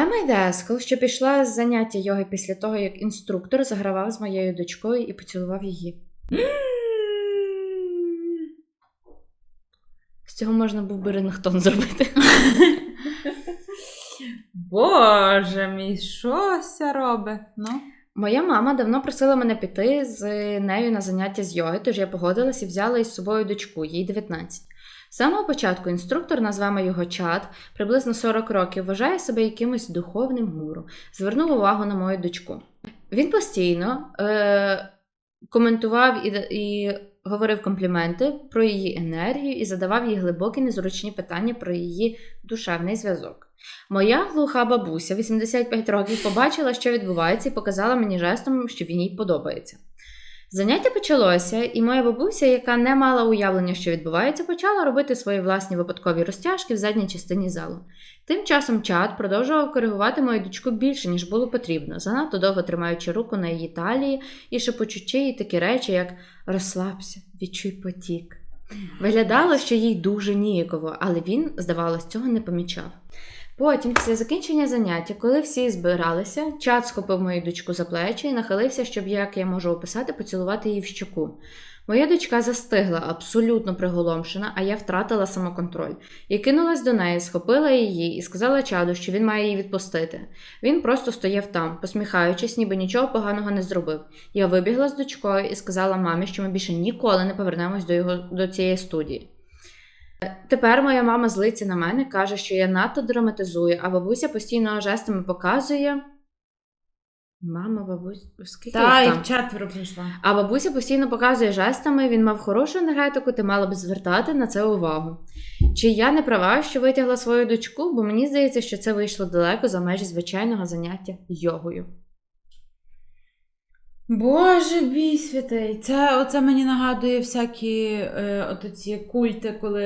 Ема Йдескал, що пішла з заняття йоги після того, як інструктор загравав з моєю дочкою і поцілував її. З цього можна був би рингтон зробити. Боже мій, щося робить? Ну. Моя мама давно просила мене піти з нею на заняття з йоги, тож я погодилась і взяла із собою дочку, їй 19. З самого початку інструктор, назвемо його чат, приблизно 40 років, вважає себе якимось духовним гуру, звернув увагу на мою дочку. Він постійно е- коментував і, і говорив компліменти про її енергію і задавав їй глибокі незручні питання про її душевний зв'язок. Моя глуха бабуся, 85 років, побачила, що відбувається, і показала мені жестом, що він їй подобається. Заняття почалося, і моя бабуся, яка не мала уявлення, що відбувається, почала робити свої власні випадкові розтяжки в задній частині залу. Тим часом чат продовжував коригувати мою дочку більше, ніж було потрібно, занадто довго тримаючи руку на її талії і шепочучи їй такі речі, як розслабся, відчуй потік. Виглядало, що їй дуже ніяково, але він, здавалось, цього не помічав. Потім, після закінчення заняття, коли всі збиралися, чат схопив мою дочку за плечі і нахилився, щоб, як я можу описати, поцілувати її в щоку. Моя дочка застигла, абсолютно приголомшена, а я втратила самоконтроль. Я кинулась до неї, схопила її і сказала чаду, що він має її відпустити. Він просто стояв там, посміхаючись, ніби нічого поганого не зробив. Я вибігла з дочкою і сказала мамі, що ми більше ніколи не повернемось до його до цієї студії. Тепер моя мама злиться на мене, каже, що я надто драматизую, а бабуся постійно жестами показує. Мама, бабуся, скільки Та, їх і там? в четверо прийшла. А бабуся постійно показує жестами, він мав хорошу енергетику, ти мала б звертати на це увагу. Чи я не права, що витягла свою дочку, бо мені здається, що це вийшло далеко за межі звичайного заняття йогою. Боже бій святий. Це оце мені нагадує всякі е, от ці культи, коли